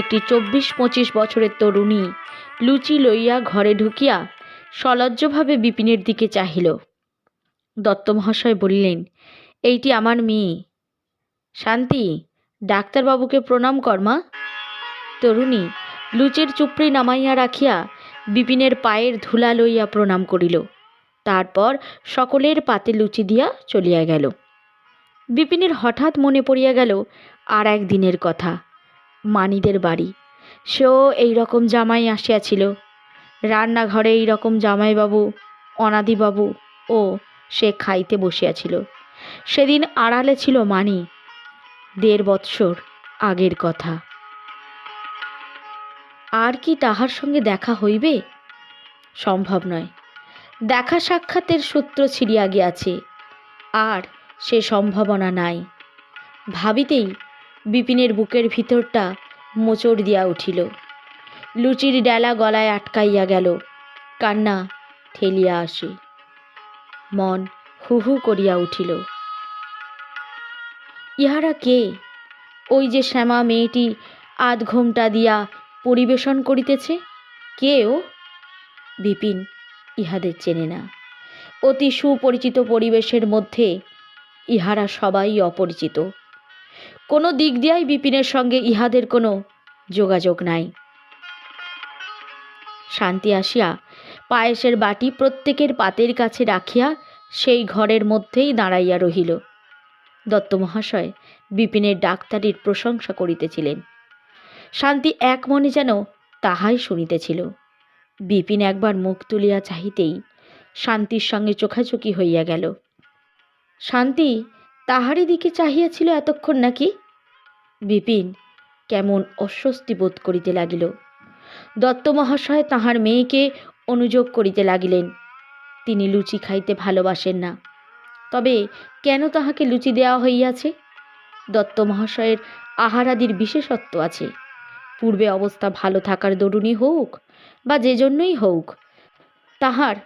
একটি চব্বিশ পঁচিশ বছরের তরুণী লুচি লইয়া ঘরে ঢুকিয়া সলজ্জভাবে বিপিনের দিকে চাহিল। দত্ত মহাশয় বললেন, এইটি আমার মেয়ে। শান্তি, ডাক্তারবাবুকে প্রণাম কর্মা তরুণী লুচির চুপড়ি নামাইয়া রাখিয়া বিপিনের পায়ের ধুলা লইয়া প্রণাম করিল। তারপর সকলের পাতে লুচি দিয়া চলিয়া গেল। বিপিনের হঠাৎ মনে পড়িয়া গেল, আর এক দিনের কথা। মানিদের বাড়ি। সেও এই রকম জামাই আসিয়াছিল। রান্নাঘরে এই রকম জামাইবাবু, অনাদিবাবু ও সে খাইতে বসিয়াছিল। সেদিন আড়ালে ছিল মানি। দেড় বৎসর আগের কথা। আর কি তাহার সঙ্গে দেখা হইবে? সম্ভব নয়। দেখা সাক্ষাতের সূত্র ছিড়িয়া গিয়াছে। আর সে সম্ভাবনা নাই। ভাবিতেই বিপিনের বুকের ভিতরটা মোচড় দিয়া উঠিল। লুচির ডেলা গলায় আটকাইয়া গেল। কান্না ঠেলিয়া আসে। মন হু হু করিয়া উঠিল। ইহারা কে? ওই যে শ্যামা মেয়েটি আধ ঘোমটা দিয়া পরিবেশন করিতেছে? কে ও? বিপিন ইহাদের চেনে না। অতি সুপরিচিত পরিবেশের মধ্যে ইহারা সবাই অপরিচিত। কোনো দিক দিয়াই বিপিনের সঙ্গে ইহাদের কোনো যোগাযোগ নাই। শান্তি আসিয়া পায়েসের বাটি প্রত্যেকের পাতের কাছে রাখিয়া সেই ঘরের মধ্যেই দাঁড়াইয়া রহিল। দত্ত মহাশয় বিপিনের ডাক্তারির প্রশংসা করিতেছিলেন। শান্তি এক মনে যেন তাহাই শুনিতেছিল। বিপিন একবার মুখ তুলিয়া চাহিতেই শান্তির সঙ্গে চোখাচোখি হইয়া গেল। শান্তি তাহারই দিকে চাহিয়াছিল এতক্ষণ নাকি? বিপিন কেমন অস্বস্তি বোধ করিতে লাগিল। দত্ত মহাশয় তাহার মেয়েকে অনুযোগ করিতে লাগিলেন। তিনি লুচি খাইতে ভালোবাসেন না। তবে কেন তাহাকে লুচি দেওয়া হইয়াছে? দত্ত মহাশয়ের আহারাদির বিশেষত্ব আছে। পূর্বে অবস্থা ভালো থাকার দরুণই হোক বা যে জন্যই হোক, তাহার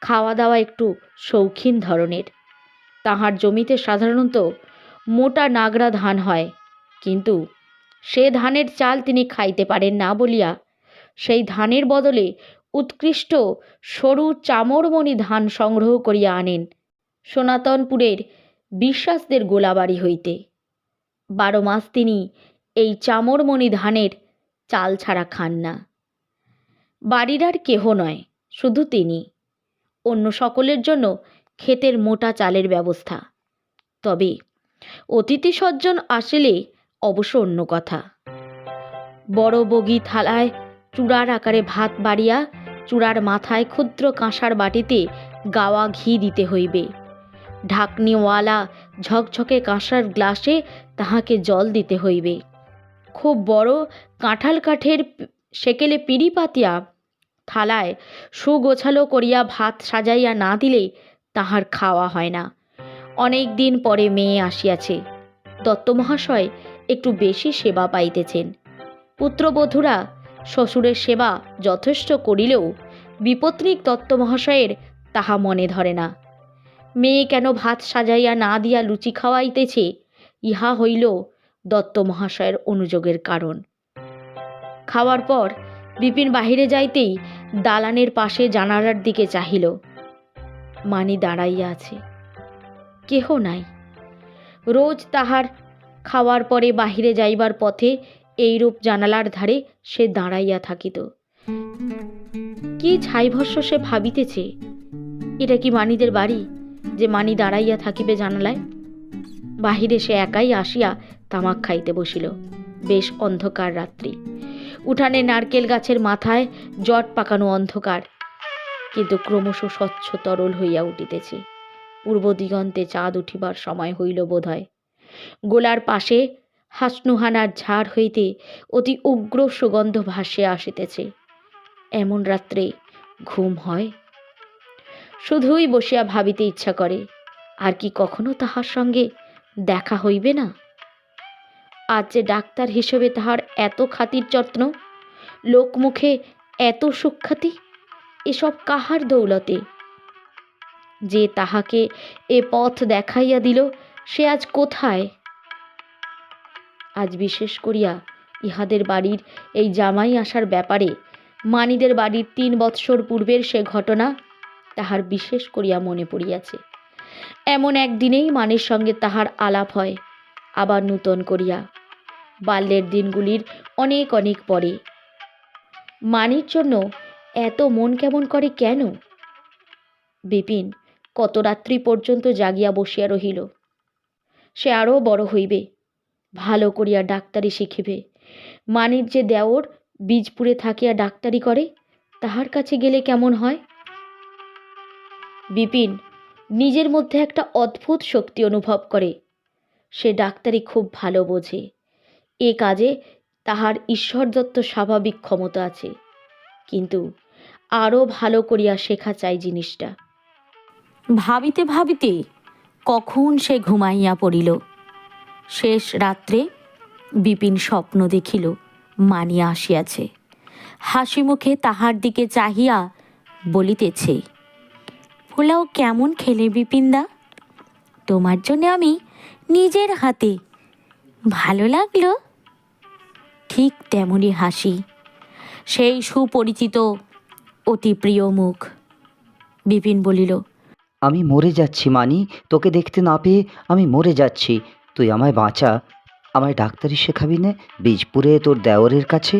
খাওয়া দাওয়া একটু শৌখিন ধরনের। তাহার জমিতে সাধারণত মোটা নাগরা ধান হয়। কিন্তু সে ধানের চাল তিনি খাইতে পারেন না বলিয়া সেই ধানের বদলে উৎকৃষ্ট সরু চামরমণি ধান সংগ্রহ করিয়া আনেন সনাতনপুরের বিশ্বাসদের গোলাবাড়ি হইতে। বারো মাস তিনি এই চামরমণি ধানের চাল ছাড়া খান না। বাড়ির আর কেহ নয়, শুধু তিনি। অন্য সকলের জন্য ক্ষেতের মোটা চালের ব্যবস্থা। তবে অতিথি সজ্জন আসলে অবশ্য অন্য কথা। বড় বগি থালায় চূড়ার আকারে ভাত বাড়িয়া চূড়ার মাথায় ক্ষুদ্র কাঁসার বাটিতে গাওয়া ঘি দিতে হইবে। ঢাকনিওয়ালা ঝকঝকে কাঁসার গ্লাসে তাহাকে জল দিতে হইবে। খুব বড় কাঁঠাল কাঠের সেকেলে পিড়ি পাতিয়া থালায় সুগোছালো করিয়া ভাত সাজাইয়া না দিলে তাহার খাওয়া হয় না। অনেক দিন পরে মেয়ে আসিয়াছে। দত্ত মহাশয় একটু বেশি সেবা পাইতেছেন। পুত্রবধূরা শ্বশুরের সেবা যথেষ্ট করিলেও বিপত্নিক দত্ত মহাশয়ের তাহা মনে ধরে না। মেয়ে কেন ভাত সাজাইয়া না দিয়া লুচি খাওয়াইতেছে, ইহা হইল দত্ত মহাশয়ের অনুযোগের কারণ। খাওয়ার পর বিপিন বাহিরে যাইতেই দালানের পাশে জানালার দিকে চাহিল। মানি দাঁড়াইয়া আছে। কেহ নাই। রোজ তাহার খাওয়ার পরে বাহিরে যাইবার পথে এইরূপ জানালার ধারে সে দাঁড়াইয়া থাকিত। কি ছাইভস্য সে ভাবিতেছে? এটা কি মানিদের বাড়ি, যে মানি দাঁড়াইয়া থাকিবে জানালায়? বাহিরে সে একাই আসিয়া তামাক খাইতে বসিল। বেশ অন্ধকার রাত্রি। উঠানে নারকেল গাছের মাথায় জট পাকানো অন্ধকার। কিন্তু ক্রমশ স্বচ্ছ তরল হইয়া উঠিতেছে। পূর্ব দিগন্তে চাঁদ উঠিবার সময় হইল বোধহয়। গোলার পাশে হাসনুহানার ঝাড় হইতে অতি উগ্র সুগন্ধ ভাসিয়া আসিতেছে। এমন রাত্রে ঘুম হয়? শুধুই বসিয়া ভাবিতে ইচ্ছা করে, আর কি কখনো তাহার সঙ্গে দেখা হইবে না? আজ যে ডাক্তার হিসেবে তাহার এত খাতির যত্ন, লোকমুখে এত সুখ্যাতি এসব কাহার দৌলতে? যে তাহাকে এ পথ দেখাইয়া দিল, সে আজ কোথায়? আজ বিশেষ করিয়া ইহাদের বাড়ির এই জামাই আসার ব্যাপারে, মানিদের বাড়ির তিন বৎসর পূর্বের সে ঘটনা তাহার বিশেষ করিয়া মনে পড়িয়াছে। এমন একদিনেই মানের সঙ্গে তাহার আলাপ হয়, আবার নূতন করিয়া। বাল্যের দিনগুলির অনেক অনেক পরে। মানির জন্য এত মন কেমন করে কেন? বিপিন কত রাত্রি পর্যন্ত জাগিয়া বসিয়া রহিল। সে আরও বড় হইবে, ভালো করিয়া ডাক্তারি শিখিবে। মানির যে দেওর বীজপুরে থাকিয়া ডাক্তারি করে, তাহার কাছে গেলে কেমন হয়? বিপিন নিজের মধ্যে একটা অদ্ভুত শক্তি অনুভব করে। সে ডাক্তারি খুব ভালো বোঝে। এ কাজে তাহার ঈশ্বরদত্ত স্বাভাবিক ক্ষমতা আছে। কিন্তু আরও ভালো করিয়া শেখা চাই জিনিসটা। ভাবিতে ভাবিতে কখন সে ঘুমাইয়া পড়িল। শেষ রাত্রে বিপিন স্বপ্ন দেখিল, মানিয়া আসিয়াছে। হাসি মুখে তাহার দিকে চাহিয়া বলিতেছে, পোলাও কেমন খেলে বিপিনদা? তোমার জন্য আমি নিজের হাতে ভালো লাগল? ঠিক তেমনই হাসি। সেই সুপরিচিত অতি প্রিয় মুখ। বিপিন বলিল আমি মরে যাচ্ছি মানি তোকে দেখতে না পেয়ে আমি মরে যাচ্ছি। তুই আমায় বাঁচা। আমায় ডাক্তারি শেখাবি নে বীজপুরে তোর দেওরের কাছে।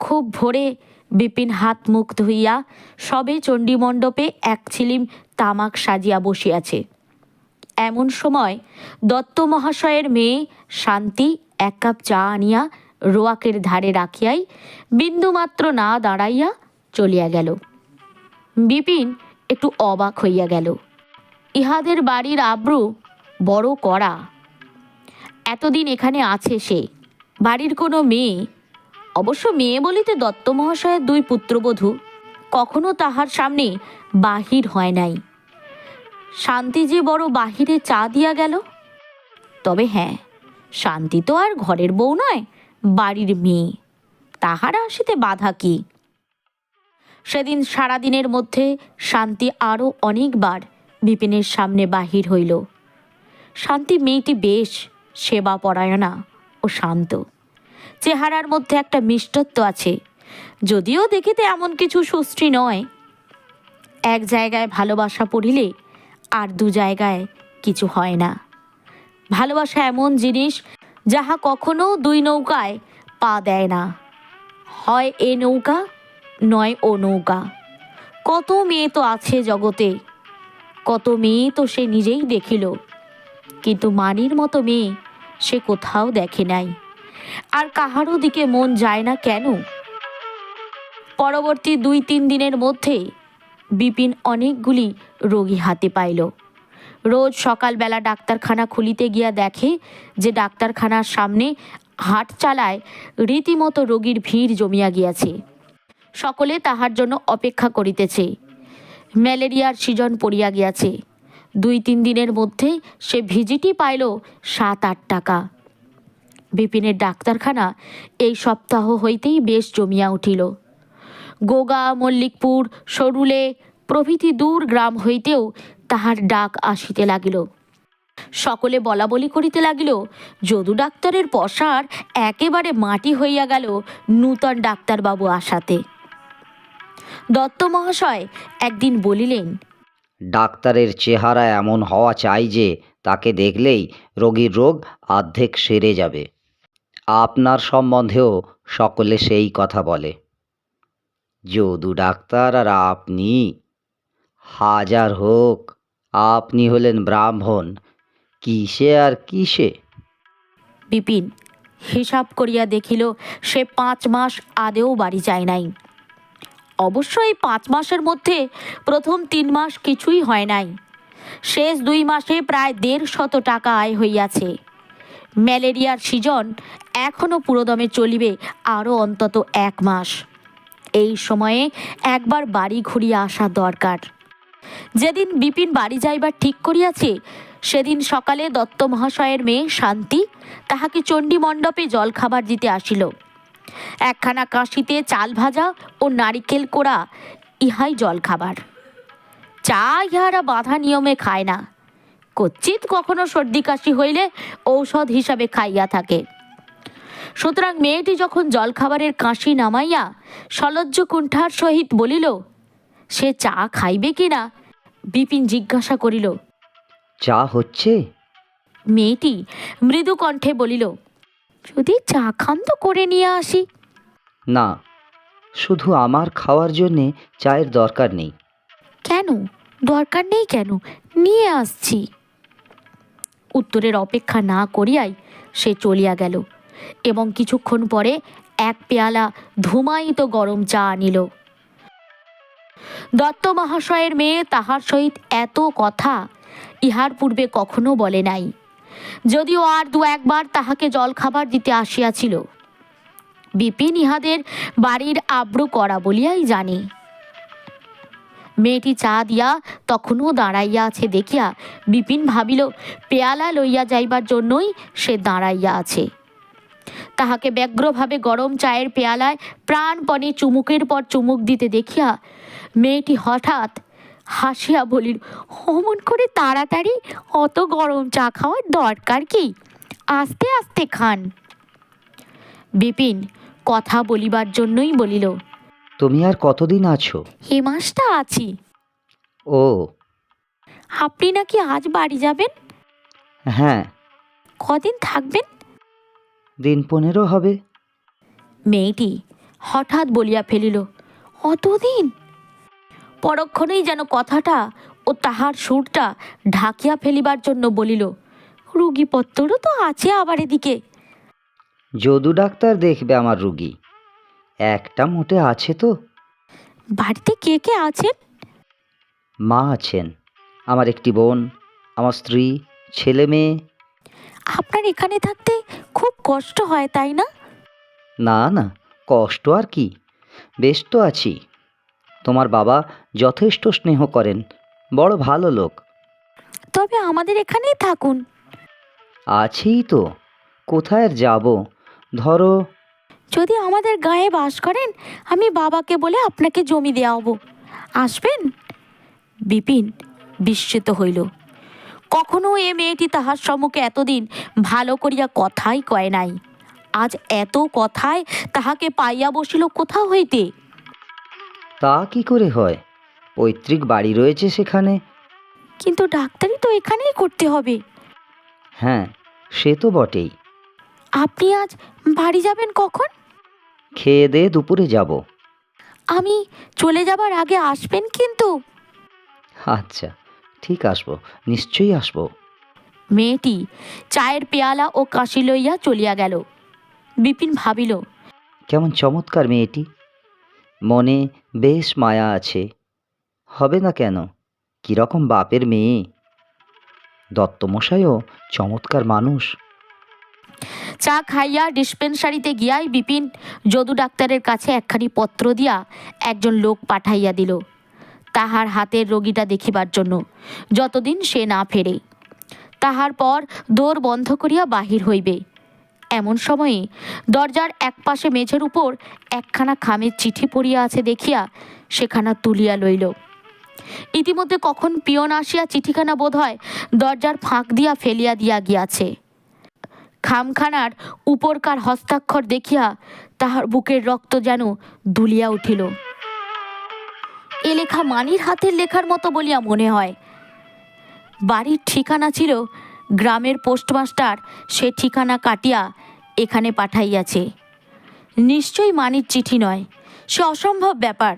খুব ভোরে বিপিন হাত মুখ ধুইয়া সবে চণ্ডীমণ্ডপে এক ছিলিম তামাক সাজিয়া বসিয়াছে। এমন সময় দত্ত মহাশয়ের মেয়ে শান্তি এক কাপ চা আনিয়া রোয়াকের ধারে রাখিয়াই বিন্দুমাত্র না দাঁড়াইয়া চলিয়া গেল। বিপিন একটু অবাক হইয়া গেল। ইহাদের বাড়ির আব্রু বড় কড়া। এতদিন এখানে আছে সে। বাড়ির কোনো মেয়ে। অবশ্য মেয়ে বলিতে দত্ত মহাশয়ের দুই পুত্রবধূ। কখনো তাহার সামনে বাহির হয় নাই। শান্তি যে বড় বাহিরে চা দিয়া গেল। তবে হ্যাঁ শান্তি তো আর ঘরের বউ নয়, বাড়ির মেয়ে। তাহারা আসিতে বাধা কি? সেদিন সারাদিনের মধ্যে শান্তি আরও অনেকবার বিপিনের সামনে বাহির হইল। শান্তি মেয়েটি বেশ সেবা পরায়ণা ও শান্ত। চেহারার মধ্যে একটা মিষ্টত্ব আছে। যদিও দেখিতে এমন কিছু সুশ্রী নয়। এক জায়গায় ভালোবাসা পড়িলে আর দু জায়গায় কিছু হয় না। ভালোবাসা এমন জিনিস যাহা কখনো দুই নৌকায় পা দেয় না। হয় এ নৌকা নয় ও নৌকা। কত মেয়ে তো আছে জগতে, কত মেয়ে তো সে নিজেই দেখিল। কিন্তু মানির মতো মেয়ে সে কোথাও দেখে নাই। আর কাহারও দিকে মন যায় না কেন? পরবর্তী দুই তিন দিনের মধ্যে বিপিন অনেকগুলি রোগী হাতে পাইল। রোজ সকালবেলা ডাক্তারখানা খুলিতে গিয়া দেখে যে ডাক্তারখানার সামনে হাট চালায় রীতিমতো রোগীর ভিড় জমিয়া গিয়াছে। সকলে তাহার জন্য অপেক্ষা করিতেছে। ম্যালেরিয়ার সিজন পড়িয়া গিয়াছে। দুই তিন দিনের মধ্যে সে ভিজিটই পাইল সাত আট টাকা। বিপিনের ডাক্তারখানা এই সপ্তাহ হইতেই বেশ জমিয়া উঠিল। গোগা, মল্লিকপুর, সরুলে প্রভৃতি দূর গ্রাম হইতেও তাহার ডাক আসিতে লাগিল। সকলে বলা বলি করিতে লাগিল, যদু ডাক্তারের পসার একেবারে মাটি হইয়া গেল নূতন ডাক্তারবাবু আসাতে। দত্ত মহাশয় একদিন বলিলেন ডাক্তারের চেহারা এমন হওয়া চাই যে তাকে দেখলেই রোগীর রোগ অর্ধেক সেরে যাবে। আপনার সম্বন্ধেও সকলে সেই কথা বলে। যদু ডাক্তার আর আপনি? হাজার হোক আপনি হলেন ব্রাহ্মণ কিসে আর কিসে? বিপিন হিসাব করিয়া দেখিল সে পাঁচ মাস আদেও বাড়ি যায় নাই। অবশ্য এই পাঁচ মাসের মধ্যে প্রথম তিন মাস কিছুই হয় নাই। শেষ দুই মাসে প্রায় দেড় শত টাকা আয় হইয়াছে। ম্যালেরিয়ার সিজন এখনও পুরোদমে চলিবে আরও অন্তত এক মাস। এই সময়ে একবার বাড়ি ঘুরিয়া আসা দরকার। যেদিন বিপিন বাড়ি যাইবার ঠিক করিয়াছে, সেদিন সকালে দত্ত মহাশয়ের মেয়ে শান্তি তাহাকে চণ্ডী মণ্ডপে জলখাবার দিতে আসিল। একখানা কাশিতে চাল ভাজা ও নারিকেল কোড়া ইহাই জলখাবার। চা ইহারা বাধা নিয়মে খায় না। কচ্ছিত কখনো সর্দি কাশি হইলে ঔষধ হিসাবে খাইয়া থাকে। সুতরাং মেয়েটি যখন জলখাবারের কাশি নামাইয়া সলজ্জ কুণ্ঠার সহিত বলিল সে চা খাইবে কিনা বিপিন জিজ্ঞাসা করিল চা হচ্ছে? মেয়েটি মৃদু কণ্ঠে বলিল যদি চা খান তো করে নিয়ে আসি। না শুধু আমার খাওয়ার জন্যে চায়ের দরকার নেই। কেন? দরকার নেই কেন? নিয়ে আসছি। উত্তরের অপেক্ষা না করিয়াই সে চলিয়া গেল এবং কিছুক্ষণ পরে এক পেয়ালা ধুমায়িত গরম চা আনিল। দত্ত মহাশয়ের মেয়ে তাহার সহিত এত কথা ইহার পূর্বে কখনো বলে নাই। যদিও আর দু একবার তাহাকে জলখাবার দিতে আসিয়াছিল। বিপিন ইহাদের বাড়ির আব্রু করা বলিয়াই জানি। মেয়েটি চা দিয়া তখনও দাঁড়াইয়া আছে দেখিয়া বিপিন ভাবিল, পেয়ালা লইয়া যাইবার জন্যই সে দাঁড়াইয়া আছে। তাহাকে ব্যগ্রভাবে গরম চায়ের পেয়ালায় প্রাণপণে চুমুকের পর চুমুক দিতে দেখিয়া মেয়েটি হঠাৎ হাসিয়া বলিল অমন করে তাড়াতাড়ি অত গরম চা খাওয়ার দরকার কি? আস্তে আস্তে খান। বিপিন কথা বলিবার জন্যই বলিল তুমি আর কতদিন আছো? এ মাসটা আছি। ও। আপনি নাকি আজ বাড়ি যাবেন? হ্যাঁ। কদিন থাকবেন? দিন পনেরো হবে। মেয়েটি হঠাৎ বলিয়া ফেলিল অতদিন? পরক্ষণেই যেন কথাটা ও তাহার সুরটা ঢাকিয়া ফেলিবার জন্য বলিল রুগীপত্রও তো আছে আবার এদিকে। যদু ডাক্তার দেখবে আমার রুগী। একটা মোটে আছে তো। বাড়িতে কে কে আছেন? মা আছেন আমার একটি বোন আমার স্ত্রী ছেলে মেয়ে। আপনার এখানে থাকতে খুব কষ্ট হয় তাই না? না না কষ্ট আর কি। বেশ তো আছি। তোমার বাবা যথেষ্ট স্নেহ করেন। বড় ভালো লোক। তবে আমাদের এখানেই থাকুন। আছেই তো। কোথায় যাব? ধরো যদি আমাদের গায়ে বাস করেন আমি বাবাকে বলে আপনাকে জমি দেওয়াবো। আসবেন? বিপিন বিস্মিত হইল। কখনো এ মেয়েটি তাহার সম্মুখে এতদিন ভালো করিয়া কথাই কয় নাই। আজ এত কথায় তাহাকে পাইয়া বসিল কোথাও হইতে? তা কি করে হয়? পৈতৃক বাড়ি রয়েছে সেখানে। কিন্তু ডাক্তারি তো এখানেই করতে হবে। হ্যাঁ সে তো বটেই। আপনি আজ বাড়ি যাবেন কখন? খেয়ে দে দুপুরে যাব। আমি চলে যাবার আগে আসবেন কিন্তু। আচ্ছা ঠিক আসব নিশ্চয়ই আসব। মেয়েটি চায়ের পেয়ালা ও কাশি লইয়া চলিয়া গেল। বিপিন ভাবিল কেমন চমৎকার মেয়েটি। মনে বেশ মায়া আছে। হবে না কেন? কীরকম বাপের মেয়ে? দত্তমশাইও চমৎকার মানুষ। চা খাইয়া ডিসপেন্সারিতে গিয়াই বিপিন যদু ডাক্তারের কাছে একখানি পত্র দিয়া একজন লোক পাঠাইয়া দিল, তাহার হাতের রোগীটা দেখিবার জন্য, যতদিন সে না ফেরে। তাহার পর দোর বন্ধ করিয়া বাহির হইবে। এমন সময়ে দরজার একপাশে মেঝের উপর একখানা খামের চিঠি পড়িয়া আছে দেখিয়া সেখানা তুলিয়া লইল। ইতিমধ্যে কখন পিয়ন আসিয়া চিঠিখানা বোধ হয় দরজার ফাঁক দিয়া ফেলিয়া দিয়া গিয়াছে। খামখানার উপরকার হস্তাক্ষর দেখিয়া তাহার বুকের রক্ত যেন দুলিয়া উঠিল। এ লেখা মানির হাতের লেখার মতো বলিয়া মনে হয়। বাড়ির ঠিকানা ছিল গ্রামের পোস্টমাস্টার সে ঠিকানা কাটিয়া এখানে পাঠাইয়াছে। নিশ্চয়ই মানির চিঠি নয়, সে অসম্ভব ব্যাপার।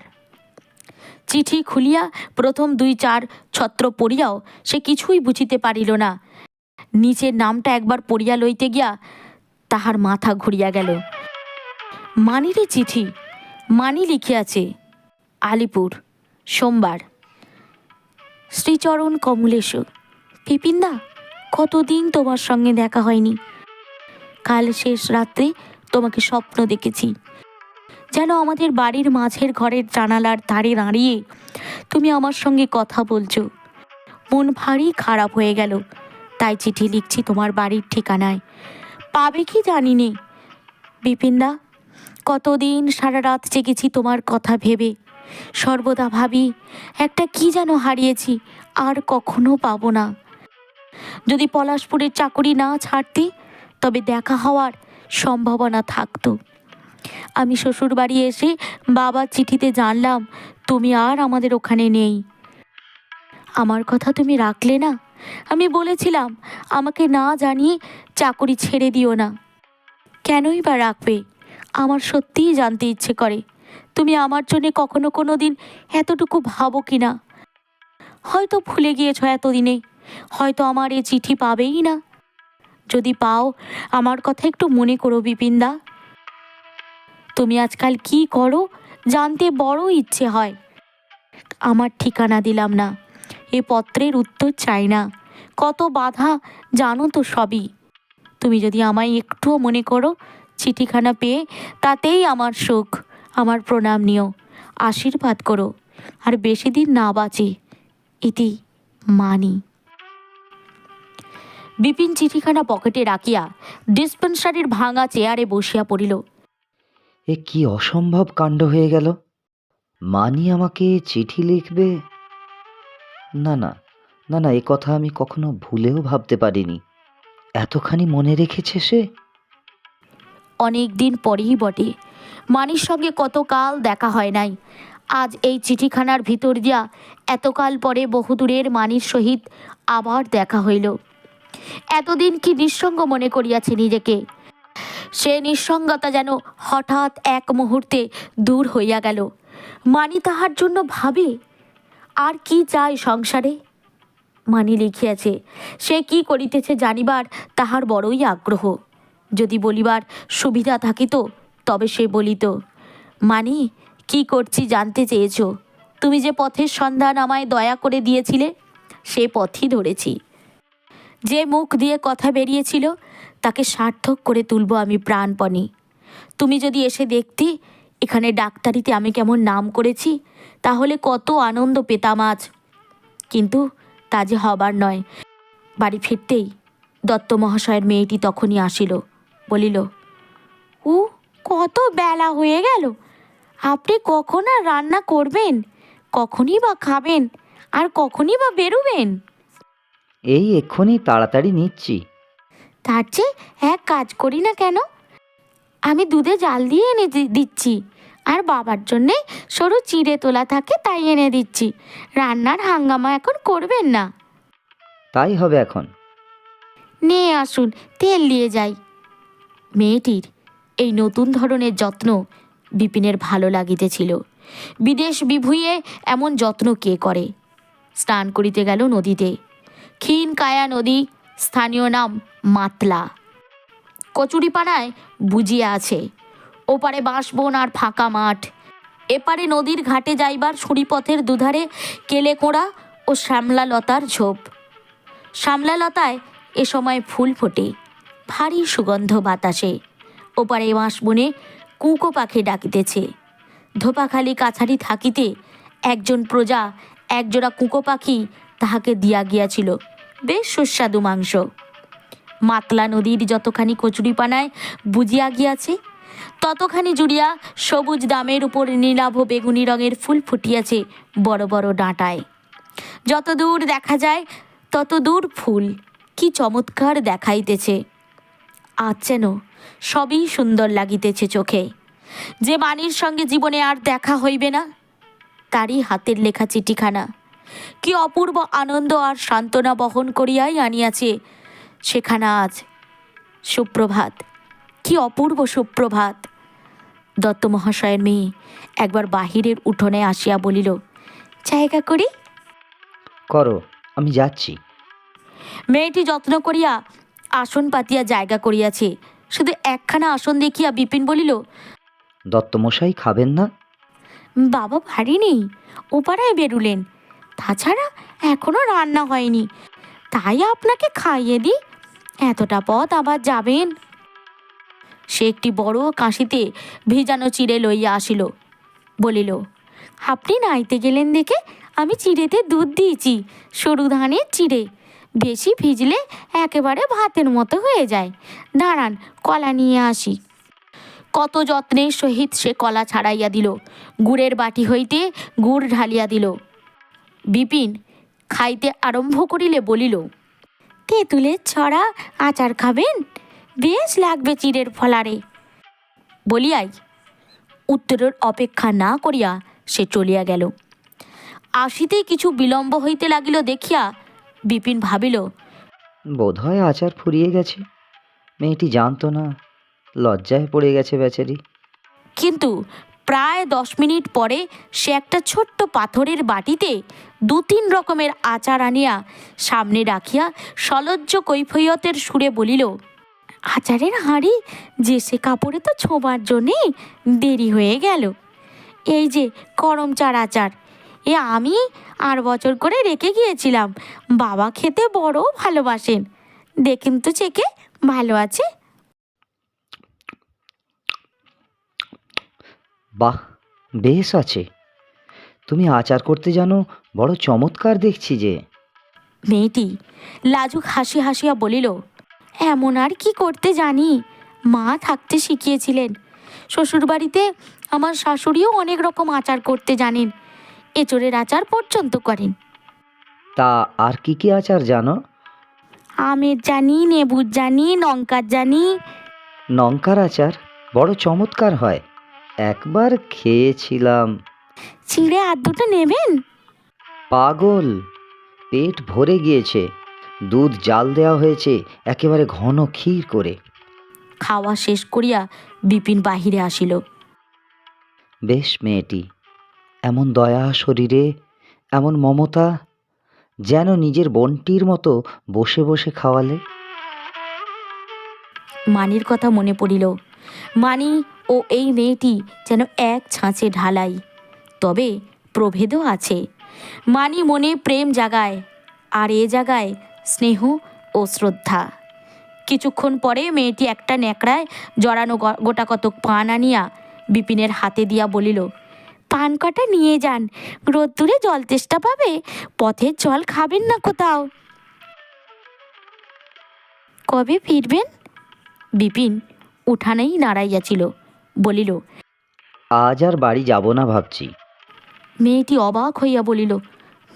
চিঠি খুলিয়া প্রথম দুই চার ছত্র পড়িয়াও সে কিছুই বুঝিতে পারিল না। নিচের নামটা একবার পড়িয়া লইতে গিয়া তাহার মাথা ঘুরিয়া গেল। মানিরে চিঠি, মানি লিখিয়াছে, আলিপুর, সোমবার। শ্রীচরণ কমলেশু, পিপিন্দা? কতদিন তোমার সঙ্গে দেখা হয়নি? কাল শেষ রাত্রে তোমাকে স্বপ্ন দেখেছি। যেন আমাদের বাড়ির মাঝের ঘরের জানালার ধারে দাঁড়িয়ে তুমি আমার সঙ্গে কথা বলছো। মন ভারী খারাপ হয়ে গেল। তাই চিঠি লিখছি তোমার বাড়ির ঠিকানায়। পাবে কি জানি নে বিপিনদা, কতদিন সারা রাত জেগেছি তোমার কথা ভেবে। সর্বদা ভাবি, একটা কি যেন হারিয়েছি, আর কখনো পাবো না। যদি পলাশপুরের চাকরি না ছাড়তি, তবে দেখা হওয়ার সম্ভাবনা থাকতো। আমি শ্বশুর বাড়ি এসে বাবার চিঠিতে জানলাম, তুমি আর আমাদের ওখানে নেই। আমার কথা তুমি রাখলে না? আমি বলেছিলাম, আমাকে না জানিয়ে চাকরি ছেড়ে দিও না। কেনই বা রাখবে? আমার সত্যিই জানতে ইচ্ছে করে। তুমি আমার জন্য কখনো কোনো দিন এতটুকু ভাবো কি না? হয়তো ভুলে গিয়েছ এতদিনে। হয়তো আমার এ চিঠি পাবেই না। যদি পাও, আমার কথা একটু মনে করো বিপিনদা। তুমি আজকাল কি করো, জানতে বড় ইচ্ছে হয়। আমার ঠিকানা দিলাম না, এ পত্রের উত্তর চাই না। কত বাধা, জানো তো সবই। তুমি যদি আমায় একটুও মনে করো, চিঠিখানা পেয়ে তাতেই আমার সুখ, আমার প্রণাম নিও। আশীর্বাদ করো, আর বেশি দিন না বাঁচে ইতি মানি। বিপিন চিঠিখানা পকেটে রাখিয়া ডিসপেন্সারির ভাঙা চেয়ারে বসিয়া পড়িল। এ কি অসম্ভব কাণ্ড হয়ে গেল? মানি আমাকে চিঠি লিখবে? না না না না এ কথা আমি কখনো ভুলেও ভাবতে পারিনি। এতখানি মনে রেখেছে সে? অনেক দিন পরেই বটে। মানির সঙ্গে কতকাল দেখা হয় নাই। আজ এই চিঠিখানার ভিতর দিয়া এতকাল পরে বহুদূরের মানির সহিত আবার দেখা হইল। এতদিন কি নিঃসঙ্গ মনে করিয়াছে নিজেকে? সে নিঃসঙ্গতা যেন হঠাৎ এক মুহূর্তে দূর হইয়া গেল। মানি তাহার জন্য ভাবে, আর কি চায় সংসারে? মানি লিখিয়াছে, সে কি করিতেছে জানিবার তাহার বড়ই আগ্রহ। যদি বলিবার সুবিধা থাকিত, তবে সে বলিত, মানি, কি করছি জানতে চেয়েছ? তুমি যে পথের সন্ধান আমায় দয়া করে দিয়েছিলে, সে পথই ধরেছি। যে মুখ দিয়ে কথা বেরিয়েছিল, তাকে সার্থক করে তুলব আমি প্রাণপণে। তুমি যদি এসে দেখতে, এখানে ডাক্তারিতে আমি কেমন নাম করেছি, তাহলে কত আনন্দ পেতাম আজ। কিন্তু তা যে হবার নয়। বাড়ি ফিরতেই দত্ত মহাশয়ের মেয়েটি তখনই আসিল, বলিল ও কত বেলা হয়ে গেল। আপনি কখন আর রান্না করবেন? কখনই বা খাবেন? আর কখনই বা বেরোবেন? এই এক্ষুনি তাড়াতাড়ি নিচ্ছি। তার চেয়ে এক কাজ করি না কেন? আমি দুধে জাল দিয়ে এনে দি- দিচ্ছি। আর বাবার জন্যে সরু চিড়ে তোলা থাকে তাই এনে দিচ্ছি। রান্নার হাঙ্গামা এখন করবেন না। তাই হবে এখন। নিয়ে আসুন তেল দিয়ে যাই। মেয়েটির এই নতুন ধরনের যত্ন বিপিনের ভালো লাগিতেছিল। বিদেশ বিভুঁইয়ে এমন যত্ন কে করে? স্নান করিতে গেল নদীতে। ক্ষীণ কায়া নদী, স্থানীয় নাম মাতলা। কচুরিপাড়ায় বুঝিয়া আছে, ওপারে বাঁশবন আর ফাঁকা মাঠ। এপারে নদীর ঘাটে যাইবার সুড়িপথের দুধারে কেলে কোড়া ও শ্যামলা লতার ঝোপ। শ্যামলালতায় এ সময় ফুল ফোটে, ভারী সুগন্ধ বাতাসে। ওপারে বাঁশবনে কুঁকো পাখি ডাকিতেছে। ধোপাখালি কাছারি থাকিতে একজন প্রজা, একজোড়া কুঁকো পাখি তাহাকে দিয়া গিয়াছিল। বেশ সুস্বাদু মাংস। মাতলা নদীর যতখানি কচুরিপানায় বুঝিয়া গিয়াছে, ততখানি জুড়িয়া সবুজ দামের উপর নীলাভ বেগুনি রঙের ফুল ফুটিয়াছে বড় বড় ডাঁটায়। যত দূর দেখা যায় তত দূর ফুল। কি চমৎকার দেখাইতেছে। আজ যেন সবই সুন্দর লাগিতেছে চোখে। যে মানির সঙ্গে জীবনে আর দেখা হইবে না, তারই হাতের লেখা চিঠিখানা। কি অপূর্ব আনন্দ আর সান্ত্বনা বহন করিয়াই আনিয়াছে। সেখানা আজ সুপ্রভাত। কি অপূর্ব সুপ্রভাত। দত্ত মহাশয়ের মেয়ে একবার বাহিরের উঠোনে আসিয়া বলিল জায়গা করি? করো আমি যাচ্ছি। মেয়েটি যত্ন করিয়া আসন পাতিয়া জায়গা করিয়াছে। শুধু একখানা আসন দেখিয়া বিপিন বলিল দত্তমশাই খাবেন না? বাবা ভারী নেই ওপারায় বেরুলেন। তাছাড়া এখনও রান্না হয়নি। তাই আপনাকে খাইয়ে দিই। এতটা পথ আবার যাবেন? সে একটি বড় কাশিতে ভিজানো চিড়ে লইয়া আসিল। বলিল, আপনি নাইতে গেলেন দেখে আমি চিড়েতে দুধ দিয়েছি, সরু ধানের চিড়ে। বেশি ভিজলে একেবারে ভাতের মতো হয়ে যায়। দাঁড়ান, কলা নিয়ে আসি। কত যত্নের সহিত সে কলা ছাড়াইয়া দিল। গুড়ের বাটি হইতে গুড় ঢালিয়া দিল। বিপিন খাইতে আরম্ভ করিলে বলিল তেঁতুলের ছড়া আচার খাবেন? বেশ লাগবে চিড়ের ফলারে। বলিয়াই উত্তরের অপেক্ষা না করিয়া সে চলিয়া গেল। আসিতেই কিছু বিলম্ব হইতে লাগিল দেখিয়া বিপিন ভাবিল বোধহয় আচার ফুরিয়ে গেছে। মেয়েটি জানতো না লজ্জায় পড়ে গেছে বেচারি। কিন্তু প্রায় দশ মিনিট পরে সে একটা ছোট্ট পাথরের বাটিতে দু তিন রকমের আচার আনিয়া সামনে রাখিয়া সলজ্জ কৈফিয়তের সুরে বলিল, আচারের হাঁড়ি যে সে কাপড়ে তো ছোঁবার জন্যে দেরি হয়ে গেল। এই যে করমচার আচার, এ আমি আর বছর করে রেখে গিয়েছিলাম। বাবা খেতে বড় ভালোবাসেন। দেখেন তো চেকে ভালো আছে। বাহ বেশ আছে। তুমি আচার করতে জানো বড় চমৎকার দেখছি যে। মেয়েটি লাজুক হাসি হাসিয়া বলিল এমন আর কি করতে জানি? মা থাকতে শিখিয়েছিলেন। শ্বশুরবাড়িতে আমার শাশুড়িও অনেক রকম আচার করতে জানেন। এঁচড়ের আচার পর্যন্ত করেন। তা আর কি কি আচার জানো? আমের জানি নেবুর জানি লঙ্কার জানি। লঙ্কার আচার বড় চমৎকার হয়। একবার খেয়েছিলাম। ছিঁড়ে আর দুটো নেবেন? পাগল। পেট ভরে গিয়েছে। দুধ জাল দেওয়া হয়েছে একেবারে ঘন ক্ষীর করে। খাওয়া শেষ করিয়া বিপিন বাহিরে আসিল। বেশ মেয়েটি এমন দয়া শরীরে এমন মমতা যেন নিজের বোনটির মতো বসে বসে খাওয়ালে। মানির কথা মনে পড়িল। মানি ও এই মেয়েটি যেন এক ছাঁচে ঢালাই। তবে প্রভেদও আছে। মানি মনে প্রেম জাগায়, আর এ জাগায় স্নেহ ও শ্রদ্ধা। কিছুক্ষণ পরে মেয়েটি একটা ন্যাকড়ায় জড়ানো গোটা কতক পান আনিয়া বিপিনের হাতে দিয়া বলিল, পান কটা নিয়ে যান, রোদ্দুরে জল তেষ্টা পাবে পথের জল খাবেন না কোথাও। কবে ফিরবেন? বিপিন উঠানেই দাঁড়াইয়াছিল বলিল আজ আর বাড়ি যাব না ভাবছি। মেয়েটি অবাক হইয়া বলিল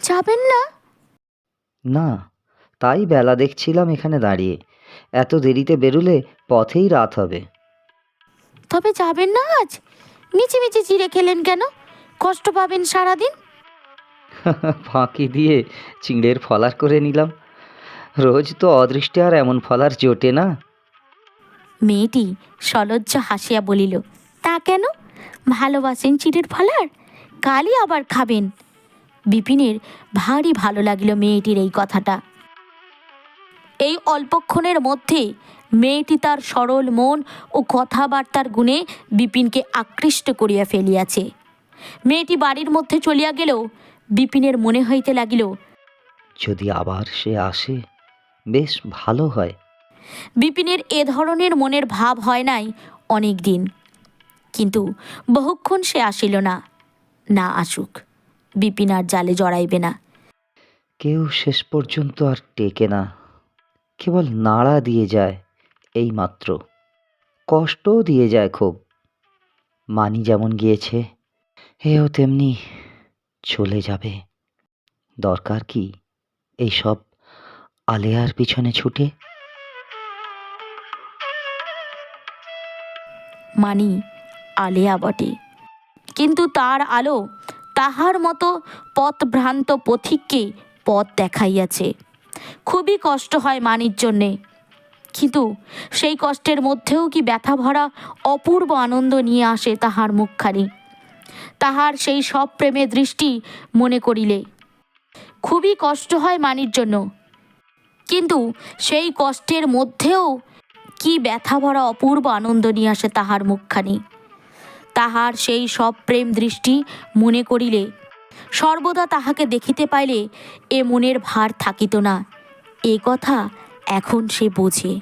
যাবেন না? না তাই বেলা দেখছিলাম এখানে দাঁড়িয়ে। এত দেরিতে বেরুলে পথেই রাত হবে। তবে যাবেন না আজ? মিচি মিচি চিড়ে খেলেন কেন? কষ্ট পাবেন সারাদিন? ফাঁকি দিয়ে চিঁড়ের ফলার করে নিলাম। রোজ তো অদৃষ্টে আর এমন ফলার জোটে না। মেয়েটি সলজ্জ হাসিয়া বলিল, তা কেন? ভালোবাসেন চিড়ের ফলার? কালই আবার খাবেন। বিপিনের ভারী ভালো লাগিল মেয়েটির এই কথাটা। এই অল্পক্ষণের মধ্যে মেয়েটি তার সরল মন ও কথাবার্তার গুণে বিপিনকে আকৃষ্ট করিয়া ফেলিয়াছে। মেয়েটি বাড়ির মধ্যে চলিয়া গেলেও বিপিনের মনে হইতে লাগিল, যদি আবার সে আসে, বেশ ভালো হয়। বিপিনের এ ধরনের মনের ভাব হয় নাই অনেক দিন কিন্তু বহুক্ষণ সে আসিল না না আসুক, বিপিন আর জালে জড়াইবে না। কেউ শেষ পর্যন্ত আর টেকে না, কেবল নাড়া দিয়ে যায় এই মাত্র কষ্টও দিয়ে যায় খুব। মানি যেমন গিয়েছে, এও তেমনি চলে যাবে। দরকার কি এইসব আলেয়ার পিছনে ছুটে? মানি, আলেয়া বটে। কিন্তু তার আলো তাহার মতো পথভ্রান্ত পথিককে পথ দেখাইয়াছে। খুবই কষ্ট হয় মানির জন্যে। কিন্তু সেই কষ্টের মধ্যেও কি ব্যথা ভরা অপূর্ব আনন্দ নিয়ে আসে তাহার মুখখানি। তাহার সেই সব প্রেমের দৃষ্টি মনে করিলে। খুবই কষ্ট হয় মানির জন্য। কিন্তু সেই কষ্টের মধ্যেও কি ব্যথা ভরা অপূর্ব আনন্দ নিয়ে আসে তাহার মুখখানি। তাহার সেই সব প্রেম দৃষ্টি মনে করিলে, সর্বদা তাহাকে দেখিতে পাইলে এ মনের ভার থাকিত না। এ কথা এখন সে বোঝে।